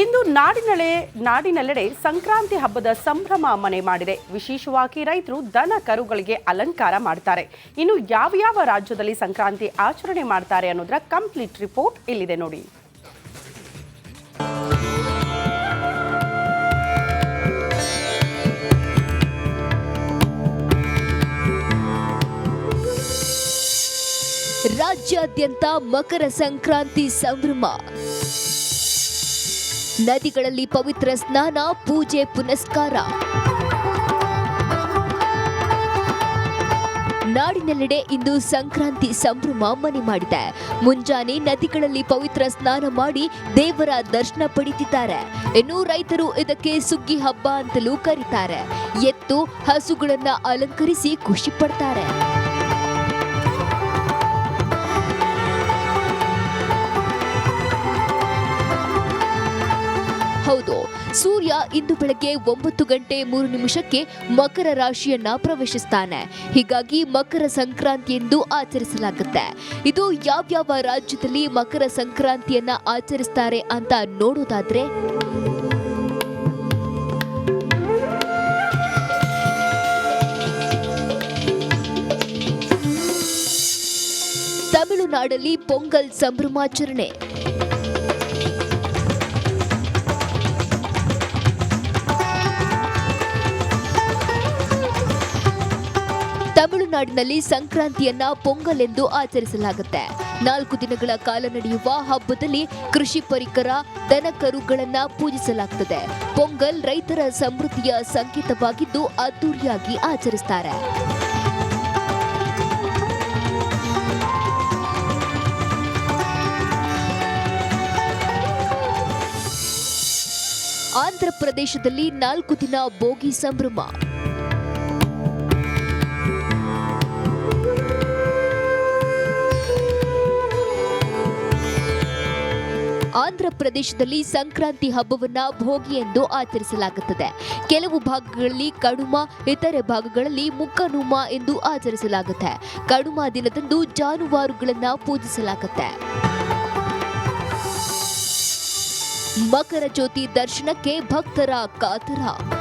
ಇಂದು ನಾಡಿನಳೆ, ನಾಡಿನೆಲ್ಲೆಡೆ ಸಂಕ್ರಾಂತಿ ಹಬ್ಬದ ಸಂಭ್ರಮ ಮನೆ ಮಾಡಿದೆ. ವಿಶೇಷವಾಗಿ ರೈತರು ದನ ಕರುಗಳಿಗೆ ಅಲಂಕಾರ ಮಾಡ್ತಾರೆ. ಇನ್ನು ಯಾವ ಯಾವ ರಾಜ್ಯದಲ್ಲಿ ಸಂಕ್ರಾಂತಿ ಆಚರಣೆ ಮಾಡ್ತಾರೆ ಅನ್ನೋದರ ಕಂಪ್ಲೀಟ್ ರಿಪೋರ್ಟ್ ಇಲ್ಲಿದೆ ನೋಡಿ. ರಾಜ್ಯಾದ್ಯಂತ ಮಕರ ಸಂಕ್ರಾಂತಿ ಸಂಭ್ರಮ. ನದಿಗಳಲ್ಲಿ ಪವಿತ್ರ ಸ್ನಾನ, ಪೂಜೆ, ಪುನಸ್ಕಾರ. ನಾಡಿನೆಲ್ಲೆಡೆ ಇಂದು ಸಂಕ್ರಾಂತಿ ಸಂಭ್ರಮ ಮನೆ ಮಾಡಿದೆ. ಮುಂಜಾನೆ ನದಿಗಳಲ್ಲಿ ಪವಿತ್ರ ಸ್ನಾನ ಮಾಡಿ ದೇವರ ದರ್ಶನ ಪಡಿತಿದ್ದಾರೆ ಇನ್ನು ರೈತರು ಇದಕ್ಕೆ ಸುಗ್ಗಿ ಹಬ್ಬ ಅಂತಲೂ ಕರೀತಾರೆ. ಎತ್ತು, ಹಸುಗಳನ್ನ ಅಲಂಕರಿಸಿ ಖುಷಿ ಪಡ್ತಾರೆ. ಸೂರ್ಯ ಇಂದು ಬೆಳಗ್ಗೆ ಒಂಬತ್ತು ಗಂಟೆ ಮೂರು ನಿಮಿಷಕ್ಕೆ ಮಕರ ರಾಶಿಯನ್ನ ಪ್ರವೇಶಿಸ್ತಾನೆ. ಹೀಗಾಗಿ ಮಕರ ಸಂಕ್ರಾಂತಿ ಎಂದು ಆಚರಿಸಲಾಗುತ್ತೆ. ಇದು ಯಾವ್ಯಾವ ರಾಜ್ಯದಲ್ಲಿ ಮಕರ ಸಂಕ್ರಾಂತಿಯನ್ನ ಆಚರಿಸ್ತಾರೆ ಅಂತ ನೋಡೋದಾದ್ರೆ ತಮಿಳುನಾಡಲ್ಲಿ ಪೊಂಗಲ್ ಸಂಭ್ರಮಾಚರಣೆ. ತಮಿಳುನಾಡಿನಲ್ಲಿ ಸಂಕ್ರಾಂತಿಯನ್ನ ಪೊಂಗಲ್ ಎಂದು ಆಚರಿಸಲಾಗುತ್ತೆ. ನಾಲ್ಕು ದಿನಗಳ ಕಾಲ ನಡೆಯುವ ಹಬ್ಬದಲ್ಲಿ ಕೃಷಿ ಪರಿಕರ, ದನ ಕರುಗಳನ್ನ ಪೂಜಿಸಲಾಗುತ್ತದೆ ಪೊಂಗಲ್ ರೈತರ ಸಮೃದ್ಧಿಯ ಸಂಕೇತವಾಗಿದ್ದು ಅದ್ದೂರಿಯಾಗಿ ಆಚರಿಸ್ತಾರೆ. ಆಂಧ್ರ ಪ್ರದೇಶದಲ್ಲಿ ನಾಲ್ಕು ದಿನ ಬೋಗಿ ಸಂಭ್ರಮ. ಆಂಧ್ರ ಪ್ರದೇಶದಲ್ಲಿ ಸಂಕ್ರಾಂತಿ ಹಬ್ಬವನ್ನ ಭೋಗಿ ಎಂದು ಆಚರಿಸಲಾಗುತ್ತದೆ. ಕೆಲವು ಭಾಗಗಳಲ್ಲಿ ಕಡುಮ, ಇತರೆ ಭಾಗಗಳಲ್ಲಿ ಮುಕ್ಕನುಮ ಎಂದು ಆಚರಿಸಲಾಗುತ್ತೆ. ಕಡುಮ ದಿನದಂದು ಜಾನುವಾರುಗಳನ್ನ ಪೂಜಿಸಲಾಗುತ್ತೆ. ಮಕರ ಜ್ಯೋತಿ ದರ್ಶನಕ್ಕೆ ಭಕ್ತರ ಕಾತರ.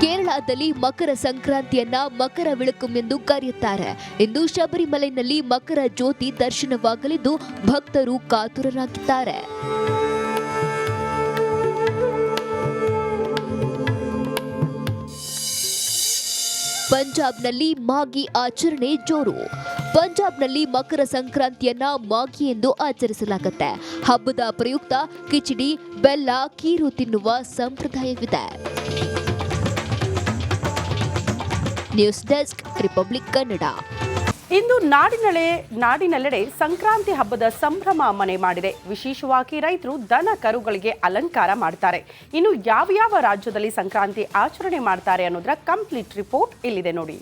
ಕೇರಳದಲ್ಲಿ ಮಕರ ಸಂಕ್ರಾಂತಿಯನ್ನ ಮಕರ ವಿಳಕು ಎಂದು ಕರೆಯುತ್ತಾರೆ. ಇಂದು ಶಬರಿಮಲೆಯಲ್ಲಿ ಮಕರ ಜ್ಯೋತಿ ದರ್ಶನವಾಗಲಿದ್ದು ಭಕ್ತರು ಕಾತುರರಾಗಿದ್ದಾರೆ. ಪಂಜಾಬ್ನಲ್ಲಿ ಮಾಗಿ ಆಚರಣೆ ಜೋರು. ಪಂಜಾಬ್ನಲ್ಲಿ ಮಕರ ಸಂಕ್ರಾಂತಿಯನ್ನ ಮಾಗಿ ಎಂದು ಆಚರಿಸಲಾಗುತ್ತೆ. ಹಬ್ಬದ ಪ್ರಯುಕ್ತ ಕಿಚಡಿ, ಬೆಲ್ಲ, ಕೀರು ತಿನ್ನುವ ಸಂಪ್ರದಾಯವಿದೆ. ನ್ಯೂಸ್ ಡೆಸ್ಕ್ ರಿಪಬ್ಲಿಕ್ ಕನ್ನಡ ಇಂದು ನಾಡಿನಳೆ, ನಾಡಿನೆಲ್ಲೆಡೆ ಸಂಕ್ರಾಂತಿ ಹಬ್ಬದ ಸಂಭ್ರಮ ಮನೆ ಮಾಡಿದೆ. ವಿಶೇಷವಾಗಿ ರೈತರು ದನ ಕರುಗಳಿಗೆ ಅಲಂಕಾರ ಮಾಡ್ತಾರೆ. ಇನ್ನು ಯಾವ ಯಾವ ರಾಜ್ಯದಲ್ಲಿ ಸಂಕ್ರಾಂತಿ ಆಚರಣೆ ಮಾಡ್ತಾರೆ ಅನ್ನೋದರ ಕಂಪ್ಲೀಟ್ ರಿಪೋರ್ಟ್ ಇಲ್ಲಿದೆ ನೋಡಿ.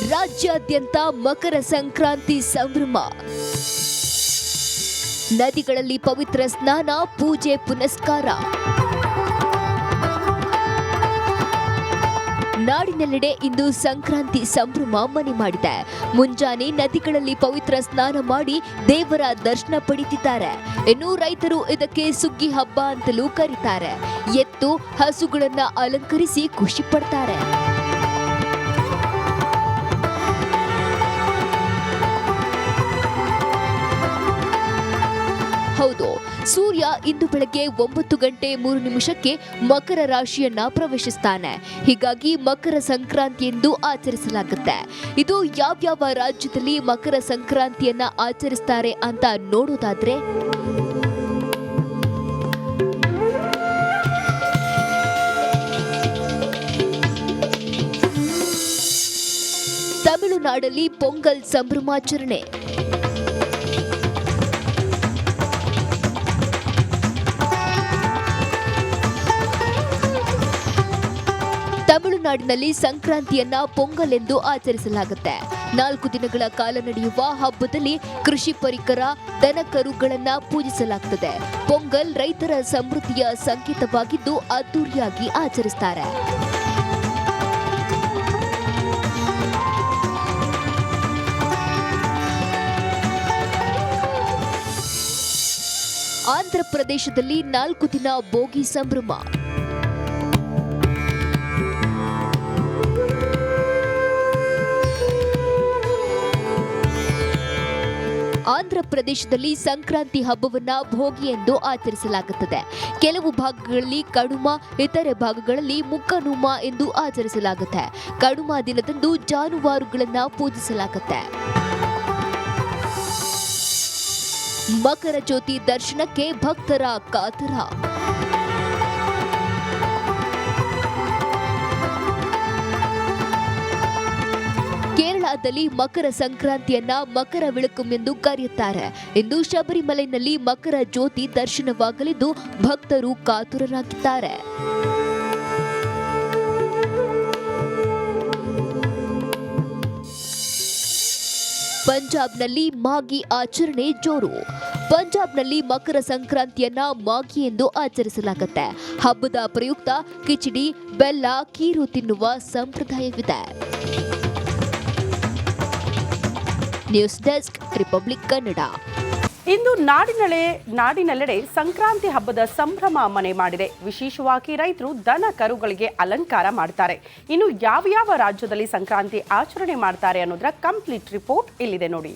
ರಾಜ್ಯಾದ್ಯಂತ ಮಕರ ಸಂಕ್ರಾಂತಿ ಸಂಭ್ರಮ. ನದಿಗಳಲ್ಲಿ ಪವಿತ್ರ ಸ್ನಾನ, ಪೂಜೆ, ಪುನಸ್ಕಾರ. ನಾಡಿನೆಲ್ಲೆಡೆ ಇಂದು ಸಂಕ್ರಾಂತಿ ಸಂಭ್ರಮ ಮನೆ ಮಾಡಿದೆ. ಮುಂಜಾನೆ ನದಿಗಳಲ್ಲಿ ಪವಿತ್ರ ಸ್ನಾನ ಮಾಡಿ ದೇವರ ದರ್ಶನ ಪಡಿತಿದ್ದಾರೆ ಇನ್ನು ರೈತರು ಇದಕ್ಕೆ ಸುಗ್ಗಿ ಹಬ್ಬ ಅಂತಲೂ ಕರೀತಾರೆ. ಎತ್ತು, ಹಸುಗಳನ್ನ ಅಲಂಕರಿಸಿ ಖುಷಿ ಪಡ್ತಾರೆ. ಹೌದು. ಸೂರ್ಯ ಇಂದು ಬೆಳಗ್ಗೆ ಒಂಬತ್ತು ಗಂಟೆ ಮೂರು ನಿಮಿಷಕ್ಕೆ ಮಕರ ರಾಶಿಯನ್ನ ಪ್ರವೇಶಿಸ್ತಾನೆ. ಹೀಗಾಗಿ ಮಕರ ಸಂಕ್ರಾಂತಿ ಎಂದು ಆಚರಿಸಲಾಗುತ್ತೆ. ಇದು ಯಾವ್ಯಾವ ರಾಜ್ಯದಲ್ಲಿ ಮಕರ ಸಂಕ್ರಾಂತಿಯನ್ನ ಆಚರಿಸ್ತಾರೆ ಅಂತ ನೋಡೋದಾದ್ರೆ? ತಮಿಳುನಾಡಲ್ಲಿ ಪೊಂಗಲ್ ಸಂಭ್ರಮಾಚರಣೆ. ತಮಿಳುನಾಡಿನಲ್ಲಿ ಸಂಕ್ರಾಂತಿಯನ್ನ ಪೊಂಗಲ್ ಎಂದು ಆಚರಿಸಲಾಗುತ್ತೆ. ನಾಲ್ಕು ದಿನಗಳ ಕಾಲ ನಡೆಯುವ ಹಬ್ಬದಲ್ಲಿ ಕೃಷಿ ಪರಿಕರ, ದನ ಕರುಗಳನ್ನ ಪೂಜಿಸಲಾಗ್ತದೆ. ಪೊಂಗಲ್ ರೈತರ ಸಮೃದ್ಧಿಯ ಸಂಕೇತವಾಗಿದ್ದು ಅದ್ದೂರಿಯಾಗಿ ಆಚರಿಸ್ತಾರೆ. ಆಂಧ್ರ ಪ್ರದೇಶದಲ್ಲಿ ನಾಲ್ಕು ದಿನ ಬೋಗಿ ಸಂಭ್ರಮ. ಆಂಧ್ರ ಪ್ರದೇಶದಲ್ಲಿ ಸಂಕ್ರಾಂತಿ ಹಬ್ಬವನ್ನ ಭೋಗಿ ಎಂದು ಆಚರಿಸಲಾಗುತ್ತದೆ. ಕೆಲವು ಭಾಗಗಳಲ್ಲಿ ಕಡುಮ, ಇತರೆ ಭಾಗಗಳಲ್ಲಿ ಮುಕ್ಕನುಮ ಎಂದು ಆಚರಿಸಲಾಗುತ್ತೆ. ಕಡುಮ ದಿನದಂದು ಜಾನುವಾರುಗಳನ್ನ ಪೂಜಿಸಲಾಗುತ್ತೆ. ಮಕರ ಜ್ಯೋತಿ ದರ್ಶನಕ್ಕೆ ಭಕ್ತರ ಕಾತರ. ಕೇರಳದಲ್ಲಿ ಮಕರ ಸಂಕ್ರಾಂತಿಯನ್ನ ಮಕರ ವಿಳುಕುಂ ಎಂದು ಕರೆಯುತ್ತಾರೆ. ಇಂದು ಶಬರಿಮಲೆಯಲ್ಲಿ ಮಕರ ಜ್ಯೋತಿ ದರ್ಶನವಾಗಲಿದ್ದು ಭಕ್ತರು ಕಾತುರರಾಗಿದ್ದಾರೆ. ಪಂಜಾಬ್ನಲ್ಲಿ ಮಾಗಿ ಆಚರಣೆ ಜೋರು. ಪಂಜಾಬ್ನಲ್ಲಿ ಮಕರ ಸಂಕ್ರಾಂತಿಯನ್ನ ಮಾಗಿ ಎಂದು ಆಚರಿಸಲಾಗುತ್ತೆ. ಹಬ್ಬದ ಪ್ರಯುಕ್ತ ಕಿಚಡಿ, ಬೆಲ್ಲ, ಕೀರು ತಿನ್ನುವ ಸಂಪ್ರದಾಯವಿದೆ. News desk, Republic Kannada. ಇಂದು ನಾಡಿನಳೆ, ನಾಡಿನೆಲ್ಲೆಡೆ ಸಂಕ್ರಾಂತಿ ಹಬ್ಬದ ಸಂಭ್ರಮ ಮನೆ ಮಾಡಿದೆ. ವಿಶೇಷವಾಗಿ ರೈತರು ದನ ಕರುಗಳಿಗೆ ಅಲಂಕಾರ ಮಾಡ್ತಾರೆ. ಇನ್ನು ಯಾವ ಯಾವ ರಾಜ್ಯದಲ್ಲಿ ಸಂಕ್ರಾಂತಿ ಆಚರಣೆ ಮಾಡ್ತಾರೆ ಅನ್ನೋದರ ಕಂಪ್ಲೀಟ್ ರಿಪೋರ್ಟ್ ಇಲ್ಲಿದೆ ನೋಡಿ.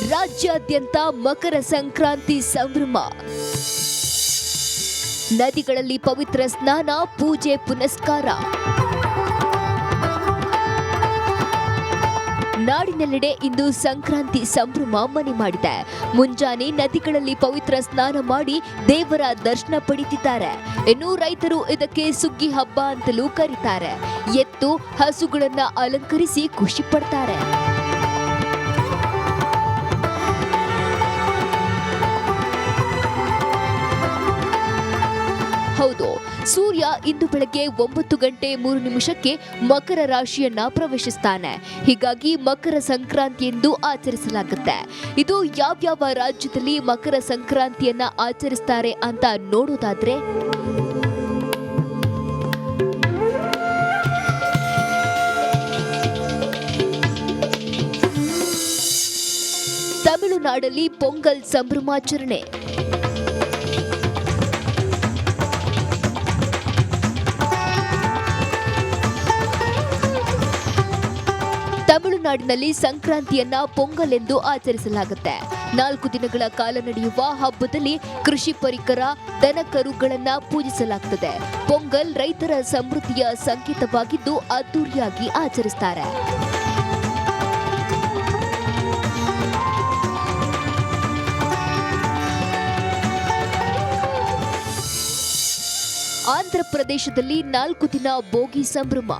ರಾಜ್ಯಾದ್ಯಂತ ಮಕರ ಸಂಕ್ರಾಂತಿ ಸಂಭ್ರಮ. ನದಿಗಳಲ್ಲಿ ಪವಿತ್ರ ಸ್ನಾನ, ಪೂಜೆ, ಪುನಸ್ಕಾರ. ನಾಡಿನೆಲ್ಲೆಡೆ ಇಂದು ಸಂಕ್ರಾಂತಿ ಸಂಭ್ರಮ ಮನೆ ಮಾಡಿದೆ. ಮುಂಜಾನೆ ನದಿಗಳಲ್ಲಿ ಪವಿತ್ರ ಸ್ನಾನ ಮಾಡಿ ದೇವರ ದರ್ಶನ ಪಡಿತಿದ್ದಾರೆ ಇನ್ನು ರೈತರು ಇದಕ್ಕೆ ಸುಗ್ಗಿ ಹಬ್ಬ ಅಂತಲೂ ಕರೀತಾರೆ. ಎತ್ತು, ಹಸುಗಳನ್ನ ಅಲಂಕರಿಸಿ ಖುಷಿ ಪಡ್ತಾರೆ. ಹೌದು. ಸೂರ್ಯ ಇಂದು ಬೆಳಗ್ಗೆ ಒಂಬತ್ತು ಗಂಟೆ ಮೂರು ನಿಮಿಷಕ್ಕೆ ಮಕರ ರಾಶಿಯನ್ನ ಪ್ರವೇಶಿಸ್ತಾನೆ. ಹೀಗಾಗಿ ಮಕರ ಸಂಕ್ರಾಂತಿ ಎಂದು ಆಚರಿಸಲಾಗುತ್ತೆ. ಇದು ಯಾವ್ಯಾವ ರಾಜ್ಯದಲ್ಲಿ ಮಕರ ಸಂಕ್ರಾಂತಿಯನ್ನ ಆಚರಿಸ್ತಾರೆ ಅಂತ ನೋಡೋದಾದ್ರೆ ತಮಿಳುನಾಡಲ್ಲಿ ಪೊಂಗಲ್ ಸಂಭ್ರಮಾಚರಣೆ. ತಮಿಳುನಾಡಿನಲ್ಲಿ ಸಂಕ್ರಾಂತಿಯನ್ನ ಪೊಂಗಲ್ ಎಂದು ಆಚರಿಸಲಾಗುತ್ತೆ. ನಾಲ್ಕು ದಿನಗಳ ಕಾಲ ನಡೆಯುವ ಹಬ್ಬದಲ್ಲಿ ಕೃಷಿ ಪರಿಕರ, ದನ ಕರುಗಳನ್ನ ಪೂಜಿಸಲಾಗುತ್ತದೆ ಪೊಂಗಲ್ ರೈತರ ಸಮೃದ್ಧಿಯ ಸಂಕೇತವಾಗಿದ್ದು ಅದ್ದೂರಿಯಾಗಿ ಆಚರಿಸ್ತಾರೆ. ಆಂಧ್ರ ಪ್ರದೇಶದಲ್ಲಿ ನಾಲ್ಕು ದಿನ ಬೋಗಿ ಸಂಭ್ರಮ.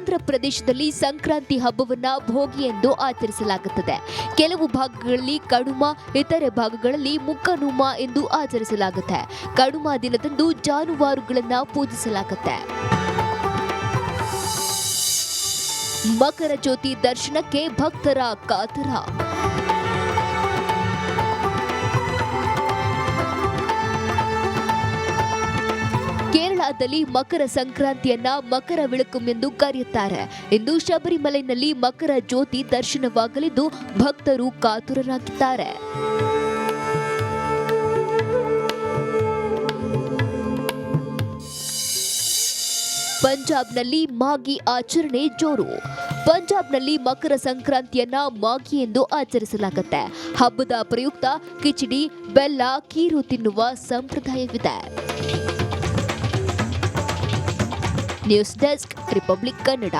ಆಂಧ್ರ ಪ್ರದೇಶದಲ್ಲಿ ಸಂಕ್ರಾಂತಿ ಹಬ್ಬವನ್ನ ಭೋಗಿ ಎಂದು ಆಚರಿಸಲಾಗುತ್ತದೆ. ಕೆಲವು ಭಾಗಗಳಲ್ಲಿ ಕಡುಮ, ಇತರೆ ಭಾಗಗಳಲ್ಲಿ ಮುಕ್ಕನುಮ ಎಂದು ಆಚರಿಸಲಾಗುತ್ತೆ. ಕಡುಮ ದಿನದಂದು ಜಾನುವಾರುಗಳನ್ನ ಪೂಜಿಸಲಾಗುತ್ತೆ. ಮಕರ ಜ್ಯೋತಿ ದರ್ಶನಕ್ಕೆ ಭಕ್ತರ ಕಾತರ. ಕೇರಳದಲ್ಲಿ ಮಕರ ಸಂಕ್ರಾಂತಿಯನ್ನ ಮಕರ ವಿಳುಕುಂ ಎಂದು ಕರೆಯುತ್ತಾರೆ. ಇಂದು ಶಬರಿಮಲೆಯಲ್ಲಿ ಮಕರ ಜ್ಯೋತಿ ದರ್ಶನವಾಗಲಿದ್ದು ಭಕ್ತರು ಕಾತುರರಾಗಿದ್ದಾರೆ. ಪಂಜಾಬ್ನಲ್ಲಿ ಮಾಗಿ ಆಚರಣೆ ಜೋರು. ಪಂಜಾಬ್ನಲ್ಲಿ ಮಕರ ಸಂಕ್ರಾಂತಿಯನ್ನ ಮಾಗಿ ಎಂದು ಆಚರಿಸಲಾಗುತ್ತೆ. ಹಬ್ಬದ ಪ್ರಯುಕ್ತ ಕಿಚಡಿ, ಬೆಲ್ಲ, ಕೀರು ತಿನ್ನುವ ಸಂಪ್ರದಾಯವಿದೆ. News desk Republic Kannada.